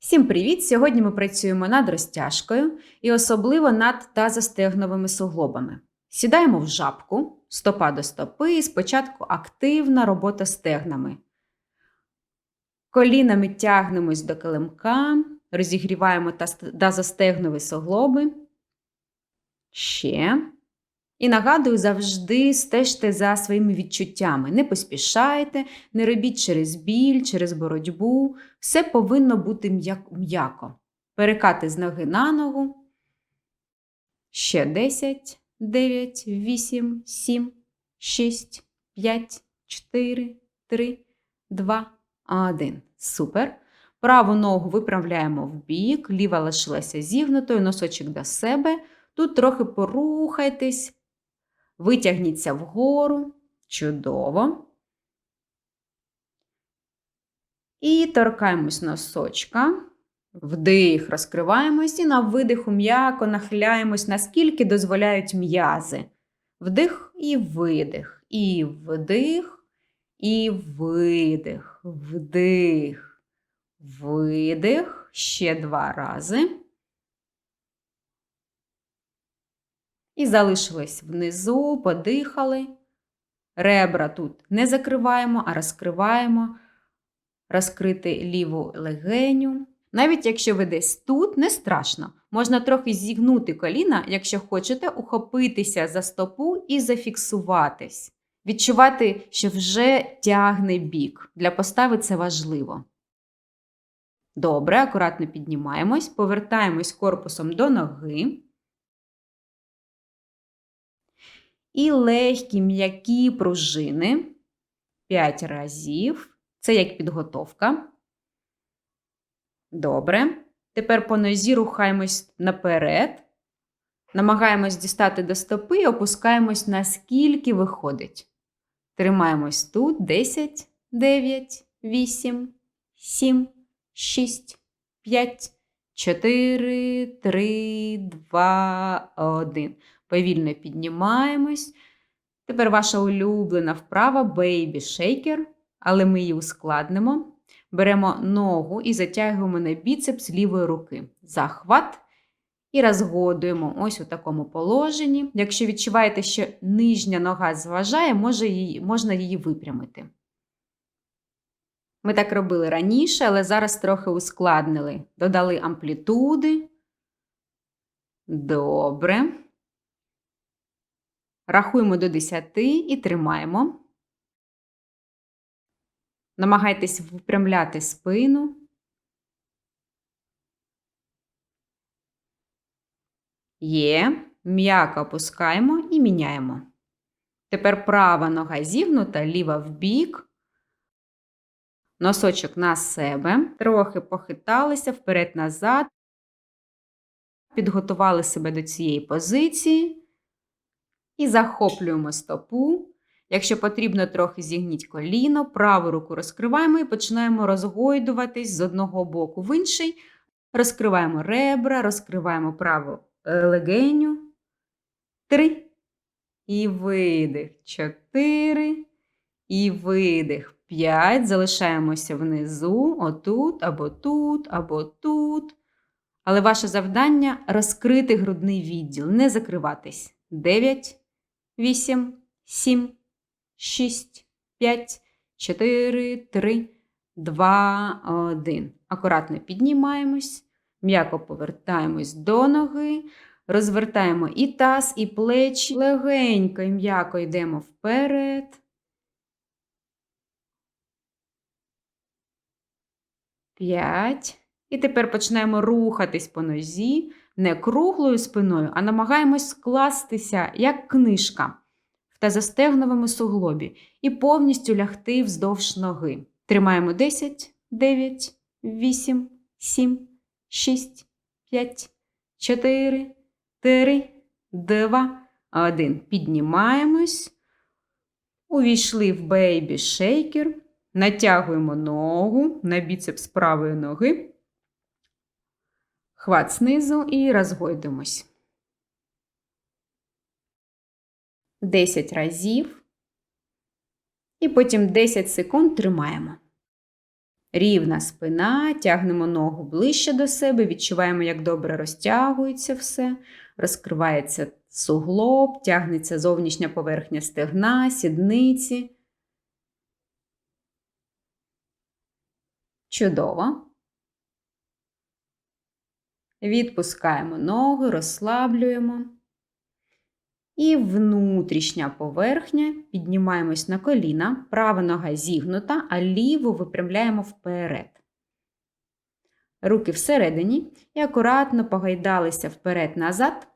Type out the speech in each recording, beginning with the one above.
Всім привіт! Сьогодні ми працюємо над розтяжкою і особливо над тазостегновими суглобами. Сідаємо в жабку, стопа до стопи, і спочатку активна робота стегнами. Колінами тягнемось до килимка, розігріваємо тазостегнові суглоби. Ще. І нагадую, завжди стежте за своїми відчуттями. Не поспішайте, не робіть через біль, через боротьбу. Все повинно бути м'яко. Перекати з ноги на ногу. Ще 10, 9, 8, 7, 6, 5, 4, 3, 2, 1. Супер. Праву ногу виправляємо в бік, ліва лишилася зігнутою, носочок до себе. Тут трохи порухайтесь, витягніться вгору. Чудово. І торкаємось носочка. Вдих, розкриваємось і на видиху м'яко нахиляємось, наскільки дозволяють м'язи. Вдих і видих. І вдих, і видих. Вдих, видих. Ще два рази. І залишились внизу, подихали. Ребра тут не закриваємо, а розкриваємо. Розкрити ліву легеню. Навіть якщо ви десь тут, не страшно. Можна трохи зігнути коліна, якщо хочете ухопитися за стопу і зафіксуватись. Відчувати, що вже тягне бік. Для постави це важливо. Добре, акуратно піднімаємось, повертаємось корпусом до ноги. І легкі м'які пружини 5 разів. Це як підготовка. Добре. Тепер по нозі рухаємось наперед. Намагаємось дістати до стопи і опускаємось наскільки виходить. Тримаємось тут 10, 9, 8, 7, 6, 5, 4, 3, 2, 1. Повільно піднімаємось. Тепер ваша улюблена вправа Baby Shaker, але ми її ускладнимо. Беремо ногу і затягуємо на біцепс лівої руки. Захват. І розгодуємо ось у такому положенні. Якщо відчуваєте, що нижня нога зважає, може її, можна її випрямити. Ми так робили раніше, але зараз трохи ускладнили. Додали амплітуди. Добре. Рахуємо до 10 і тримаємо. Намагайтесь випрямляти спину. Є. М'яко опускаємо і міняємо. Тепер права нога зігнута, ліва вбік. Носочок на себе. Трохи похиталися вперед-назад. Підготували себе до цієї позиції. І захоплюємо стопу. Якщо потрібно, трохи зігніть коліно, праву руку розкриваємо і починаємо розгойдуватись з одного боку в інший. Розкриваємо ребра, розкриваємо праву е, легеню. Три. І видих. Чотири. І видих. П'ять. Залишаємося внизу, отут, або тут, або тут. Але ваше завдання розкрити грудний відділ, не закриватись. Дев'ять, вісім, сім. 6, 5, 4, 3, 2, 1. Акуратно піднімаємось, м'яко повертаємось до ноги, розвертаємо і таз, і плечі. Легенько і м'яко йдемо вперед. П'ять. І тепер починаємо рухатись по нозі не круглою спиною, а намагаємось скластися як книжка та застегновому суглобі і повністю лягти вздовж ноги. Тримаємо 10, 9, 8, 7, 6, 5, 4, 3, 2, 1. Піднімаємось. Увійшли в бейбі шейкер. Натягуємо ногу на біцепс правої ноги. Хват знизу і розгойдемось. 10 разів. І потім 10 секунд тримаємо. Рівна спина, тягнемо ногу ближче до себе, відчуваємо, як добре розтягується все, розкривається суглоб, тягнеться зовнішня поверхня стегна, сідниці. Чудово. Відпускаємо ноги, розслаблюємо. І внутрішня поверхня піднімаємось на коліна, права нога зігнута, а ліву випрямляємо вперед. Руки всередині і акуратно погайдалися вперед-назад.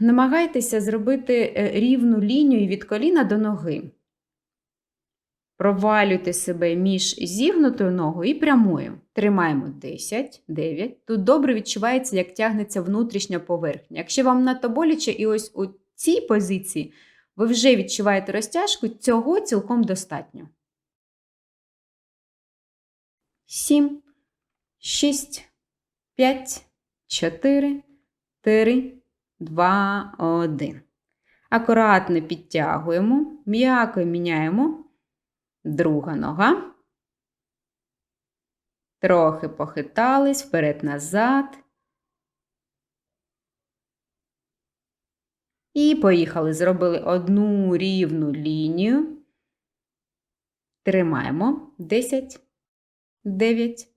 Намагайтеся зробити е, рівну лінію від коліна до ноги. Провалюйте себе між зігнутою ногою і прямою. Тримаємо 10, 9. Тут добре відчувається, як тягнеться внутрішня поверхня. Якщо вам надто боляче, і ось у цій позиції ви вже відчуваєте розтяжку, цього цілком достатньо. 7, 6, 5, 4, 3, 2, 1. Акуратно підтягуємо, м'яко міняємо. Друга нога. Трохи похитались вперед-назад. І поїхали. Зробили одну рівну лінію. Тримаємо 10, 9,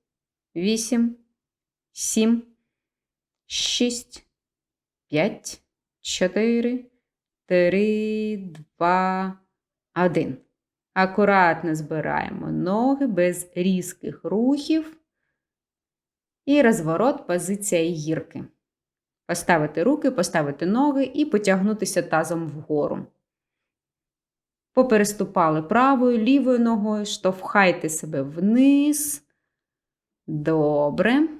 8, 7, 6, 5, 4, 3, 2, 1. Акуратно збираємо ноги без різких рухів. І розворот, позиція гірки. Поставити руки, поставити ноги і потягнутися тазом вгору. Попереступали правою, лівою ногою, штовхайте себе вниз. Добре.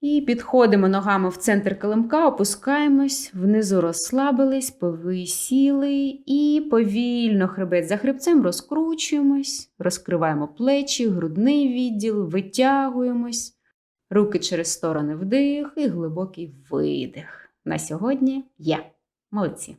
І підходимо ногами в центр килимка, опускаємось, внизу розслабились, повисіли і повільно хребет за хребцем розкручуємось, розкриваємо плечі, грудний відділ, витягуємось, руки через сторони вдих і глибокий видих. На сьогодні є. Молодці!